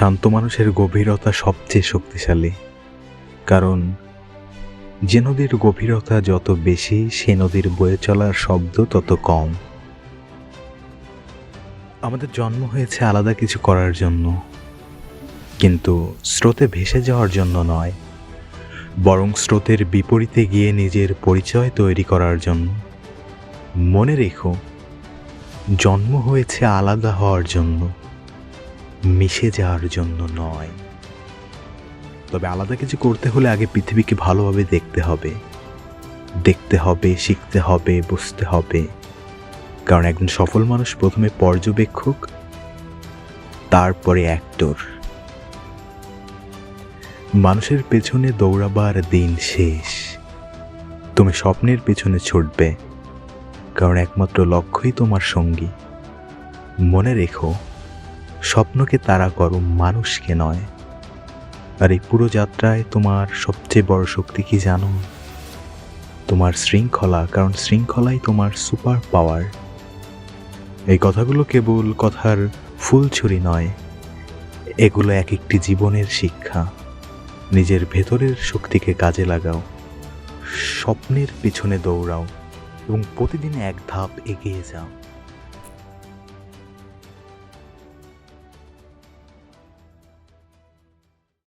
শান্ত মানুষের গভীরতা সবচেয়ে শক্তিশালী। কারণ, যে নদীর গভীরতা যত বেশি, সে নদীর বয়ে চলার শব্দ তত কম। আমাদের জন্ম হয়েছে আলাদা কিছু করার জন্য। কিন্তু স্রোতে ভেসে যাওয়ার জন্য নয়। বরং স্রোতের বিপরীতে গিয়ে নিজের পরিচয় তৈরি করার জন্য। মনে রেখো, জন্ম হয়েছে আলাদা হওয়ার জন্য। মিশে যাওয়ার জন্য নয়। তবে আলাদা কিছু করতে হলে আগে পৃথিবীকে ভালোভাবে দেখতে হবে। দেখতে হবে, শিখতে হবে, বুঝতে হবে। কারণ একজন সফল মানুষ প্রথমে পর্যবেক্ষক, তারপরে অ্যাক্টর। মানুষের পেছনে দৌড়াবার দিন শেষ। তুমি স্বপ্নের পেছনে ছুটবে। কারণ একমাত্র লক্ষ্যই তোমার সঙ্গী। মনে রেখো স্বপ্নকে তাড়া করো, মানুষকে নয়। আর এই পুরো যাত্রায় তোমার সবচেয়ে বড় শক্তি কি জানো? তোমার শৃঙ্খলা, কারণ শৃঙ্খলাই তোমার সুপার পাওয়ার। এই কথাগুলো কেবল কথার ফুলছুরি নয়, এগুলো এক একটি জীবনের শিক্ষা। নিজের ভেতরের শক্তিকে কাজে লাগাও, স্বপ্নের পিছনে দৌড়াও এবং প্রতিদিন এক ধাপ এগিয়ে যাও।